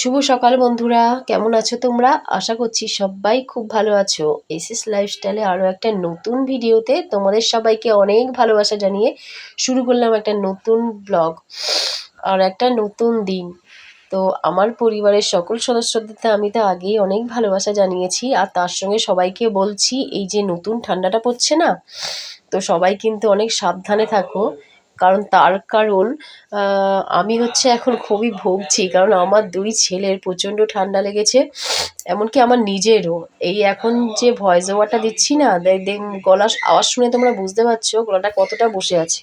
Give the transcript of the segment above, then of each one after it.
শুভ সকাল বন্ধুরা, কেমন আছো তোমরা? আশা করছি সবাই খুব ভালো আছো। এসএস লাইফস্টাইলে আরও একটা নতুন ভিডিওতে তোমাদের সবাইকে অনেক ভালোবাসা জানিয়ে শুরু করলাম একটা নতুন ব্লগ আর একটা নতুন দিন। তো আমার পরিবারের সকল সদস্যদের আমি তো আগেই অনেক ভালোবাসা জানিয়েছি আর তার সঙ্গে সবাইকে বলছি, এই যে নতুন ঠান্ডাটা পড়ছে না, তো সবাই কিন্তু অনেক সাবধানে থাকো। কারণ তার কারণ আমি হচ্ছে এখন খুবই ভুগছি, কারণ আমার দুই ছেলের প্রচণ্ড ঠান্ডা লেগেছে, এমনকি আমার নিজেরও। এই এখন যে ভয়েস ওভারটা দিচ্ছি না গলার আওয়াজ শুনে তোমরা বুঝতে পারছ গলাটা কতটা বসে আছে।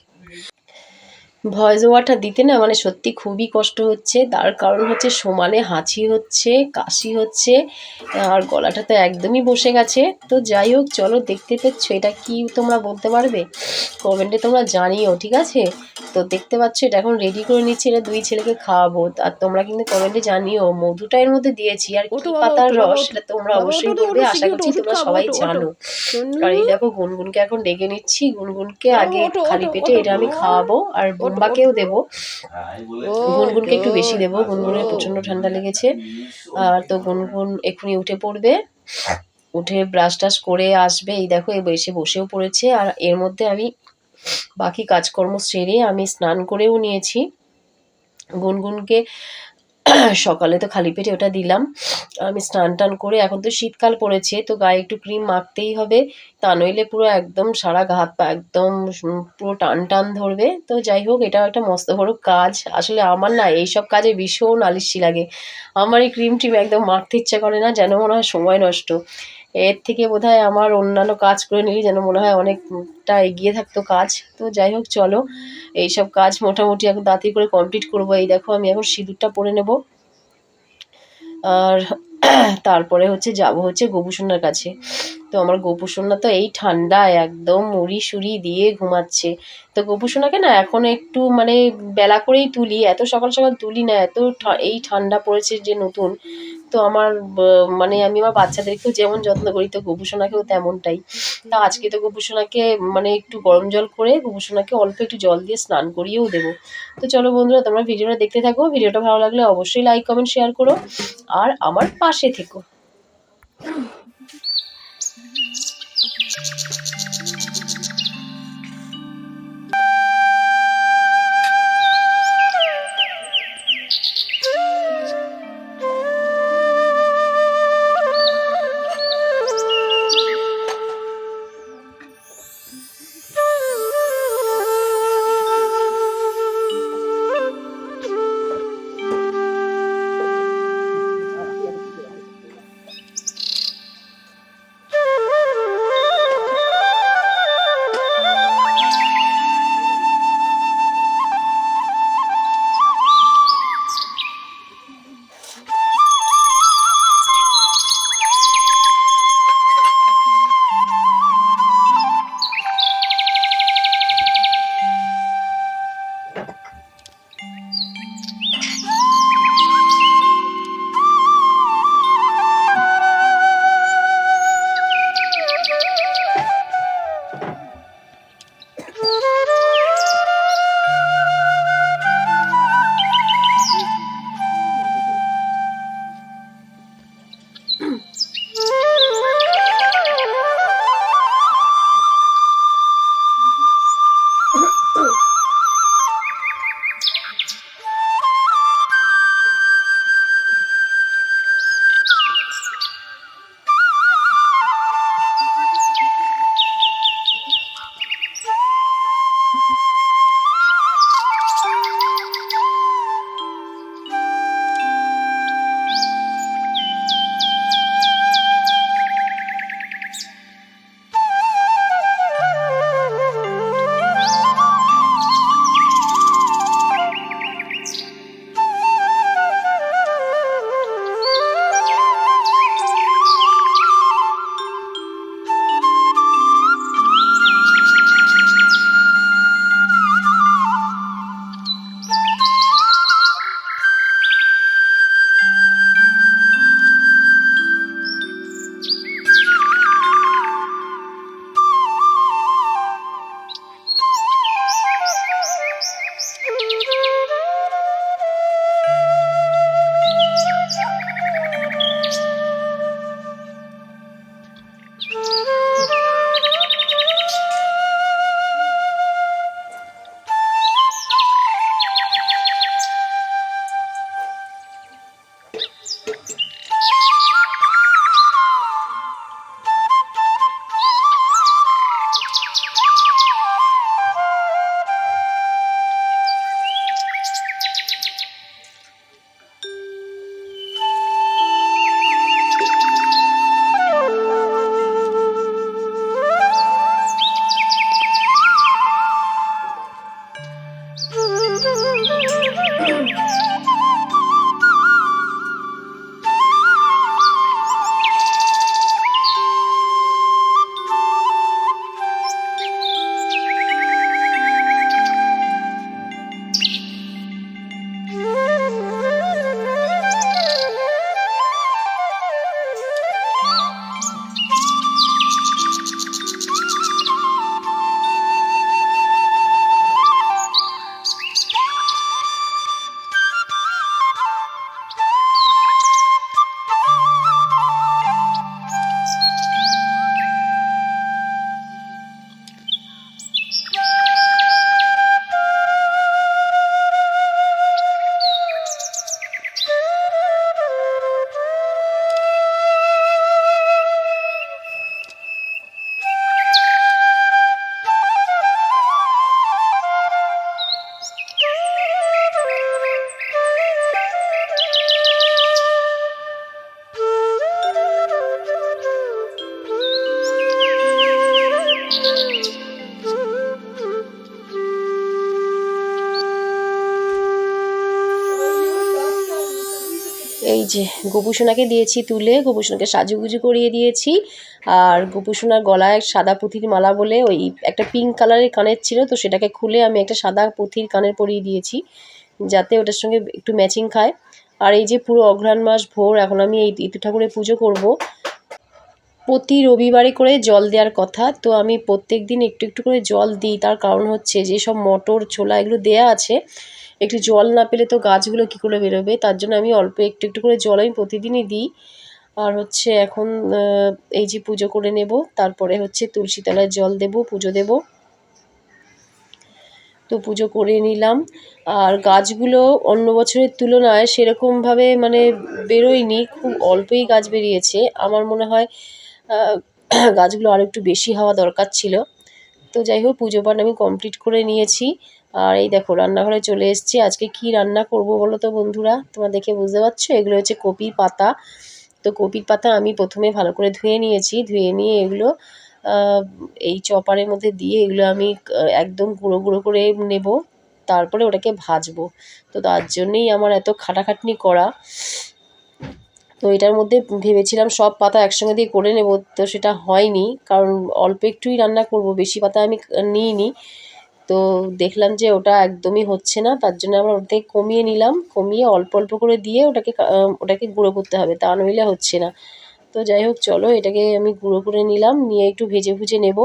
ভয়েস ওভারটা দিতে না মানে সত্যি খুবই কষ্ট হচ্ছে তার কারণ হচ্ছে সমানে হাঁচি হচ্ছে কাশি হচ্ছে আর গলাটা তো একদমই বসে গেছে তো যাই হোক চলো দেখতে পাচ্ছ এটা কি তোমরা বলতে পারবে কমেন্টে তোমরা জানিও ঠিক আছে তো দেখতে পাচ্ছ এটা এখন রেডি করে নিচ্ছি এটা দুই ছেলেকে খাওয়াবো আর তোমরা কিন্তু কমেন্টে জানিও মধুটা এর মধ্যে দিয়েছি আর কি পাতার রস। সেটা তোমরা অবশ্যই বলবে আশা করছি তোমরা সবাই। জানো। আর এই দেখো গুনগুনকে এখন ডেকে নিচ্ছি গুনগুনকে আগে খালি পেটে এটা আমি খাওয়াবো আর বোম্বাকেও দেব। গুনগুনকে একটু বেশি দেব গুনগুনের। প্রচণ্ড ঠান্ডা লেগেছে। আর তো গুনগুন এক্ষুনি উঠে পড়বে। উঠে ব্রাশ টাশ করে আসবে। এই দেখো এ এসে বসেও পড়েছে। আর এর মধ্যে আমি বাকি কাজকর্ম সেরে আমি স্নান করেও নিয়েছি। গুনগুনকে সকালে তো খালি পেটে ওটা দিলাম। আমি স্নান টান করে এখন তো শীতকাল পড়েছে, তো গায়ে একটু ক্রিম মাখতেই হবে। তা নইলে পুরো একদম সারা ঘাত পা একদম পুরো টান টান ধরবে। তো যাই হোক, এটাও একটা মস্ত বড় কাজ। আসলে আমার না এইসব কাজে ভীষণ আলিসি লাগে। আমার এই ক্রিম টিম একদম মাখতে ইচ্ছা করে না, যেন মনে হয় সময় নষ্ট। এর থেকে বোধহয় আমার অন্যান্য কাজ করে নিলে যেন মনে হয় অনেকটা এগিয়ে থাকতো কাজ। তো যাই হোক, চলো। এইসব কাজ মোটামুটি এখন তাড়াতাড়ি করে কমপ্লিট করব। এই দেখো, আমি এখন সিঁদুরটা পরে নেব। আর তারপরে হচ্ছে যাব হচ্ছে গোপুসোনার কাছে। তো আমার গোপুসোনা তো এই ঠান্ডায় একদম মুড়ি সুড়ি দিয়ে ঘুমাচ্ছে। তো গোপুসোনাকে না এখন একটু মানে বেলা করেই তুলি, এত সকাল সকাল তুলি না, এত এই ঠান্ডা পড়েছে যে নতুন। তো আমার মানে আমি আমার বাচ্চাদেরকেও যেমন যত্ন করি, তো গোপুসোনাকেও তেমনটাই। তা আজকে তো গোপুসোনাকে মানে একটু গরম জল করে গোপুসোনাকে অল্প একটু জল দিয়ে স্নান করিয়েও দেবো। তো চলো বন্ধুরা, তোমরা ভিডিওটা দেখতে থাকো। ভিডিওটা ভালো লাগলে অবশ্যই লাইক কমেন্ট শেয়ার করো। আর আমার পাশে থেকো। যে গোপুসোনাকে দিয়েছি তুলে, গোপুসোনাকে সাজুগুজু করিয়ে দিয়েছি। আর গোপুসোনার গলায় সাদা পুঁথির মালা বলে ওই একটা পিঙ্ক কালারের কানের ছিল, তো সেটাকে খুলে আমি একটা সাদা পুঁথির কানের পরিয়ে দিয়েছি, যাতে ওটার সঙ্গে একটু ম্যাচিং খায়। আর এই যে পুরো অঘ্রাণ মাস ভোর, এখন আমি এই ইতু ঠাকুরের পুজো করব। প্রতি রবিবারে করে জল দেওয়ার কথা, তো আমি প্রত্যেক দিন একটু একটু করে জল দিই। তার কারণ হচ্ছে যেসব মটর, ছোলা এগুলো দেয়া আছে। একটু জল না পেলে তো গাছগুলো কী করে বেরোবে? তার জন্য আমি অল্প একটু একটু করে জল আমি প্রতিদিনই দিই। আর হচ্ছে এখন এই যে পুজো করে নেব, তারপরে হচ্ছে তুলসী তলায় জল দেব, পুজো দেব। তো পুজো করে নিলাম। আর গাছগুলো অন্য বছরের তুলনায় সেরকমভাবে মানে বেরোয়নি, খুব অল্পই গাছ বেরিয়েছে। আমার মনে হয় গাছগুলো আর একটু বেশি হওয়া দরকার ছিল। তো যাই হোক, পুজো পাঠ আমি কমপ্লিট করে নিয়েছি। আর এই দেখো, রান্নাঘরে চলে এসেছি। আজকে কি রান্না করব বলো তো বন্ধুরা? তোমরা দেখে বুঝতে পারছ? এগুলো হচ্ছে কপির পাতা। তো কপির পাতা আমি প্রথমে ভালো করে ধুয়ে নিয়েছি। ধুয়ে নিয়ে এগুলো এই চপারের মধ্যে দিয়ে এগুলো আমি একদম গুঁড়ো গুঁড়ো করে নেব। তারপরে ওটাকে ভাজবো। তো তার জন্যেই আমার এত খাটাখাটনি করা। তো এটার মধ্যে ভেবেছিলাম সব পাতা একসঙ্গে দিয়ে করে নেব, তো সেটা হয়নি, কারণ অল্প একটুই রান্না করব, বেশি পাতা আমি নিইনি। তো দেখলাম যে ওটা একদমই হচ্ছে না, তার জন্য আমরা ওটাকে কমিয়ে নিলাম, কমিয়ে অল্প অল্প করে দিয়ে ওটাকে ওটাকে গুঁড়ো করতে হবে, তা নইলে হচ্ছে না। তো যাই হোক, চলো এটাকে আমি গুঁড়ো করে নিলাম, নিয়ে একটু ভেজে ভুজে নেব।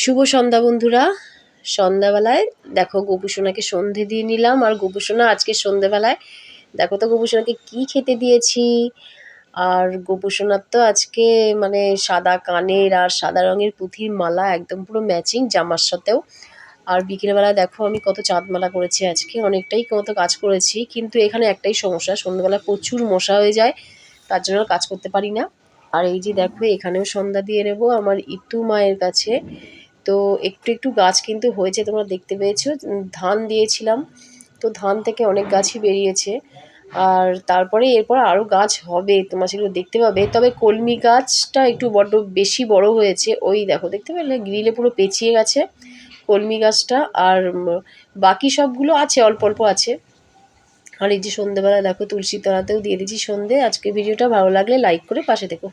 শুভ সন্ধ্যা বন্ধুরা। সন্ধ্যাবেলায় দেখো গোপুসোনাকে সন্ধে দিয়ে নিলাম আর গোপুসোনা আজকে সন্ধ্যেবেলায় দেখো তো গোপুসোনাকে কি খেতে দিয়েছি। আর গোপুসোনার তো আজকে মানে সাদা কানের আর সাদা রঙের পুঁথির মালা একদম পুরো ম্যাচিং জামার সাথেও। আর বিকেলবেলা দেখো আমি কত চাঁদমালা করেছি আজকে, অনেকটাই কত কাজ করেছি। কিন্তু এখানে একটাই সমস্যা, সন্ধ্যাবেলা প্রচুর মশা হয়ে যায়, তার জন্য কাজ করতে পারি না। আর এই যে দেখো এখানেও সন্ধ্যা দিয়ে নেব আমার ইতু মায়ের কাছে। তো একটু একটু গাছ কিন্তু হয়েছে, তোমরা দেখতে পেয়েছ। ধান দিয়েছিলাম, তো ধান থেকে অনেক গাছই বেরিয়েছে। আর তারপরে এরপর আরও গাছ হবে, তোমরা সেগুলো দেখতে পাবে। তবে কলমি গাছটা একটু বড্ড বেশি বড় হয়েছে, ওই দেখো, দেখতে পেলে? গ্রিলে পুরো পেঁচিয়ে গেছে কলমি গাছটা। আর বাকি সবগুলো আছে, অল্প অল্প আছে। আর এই যে সন্ধেবেলা, দেখো তুলসী তলাতেও দিয়ে দিচ্ছি সন্ধে। আজকে ভিডিওটা ভালো লাগলে লাইক করে পাশে দেখো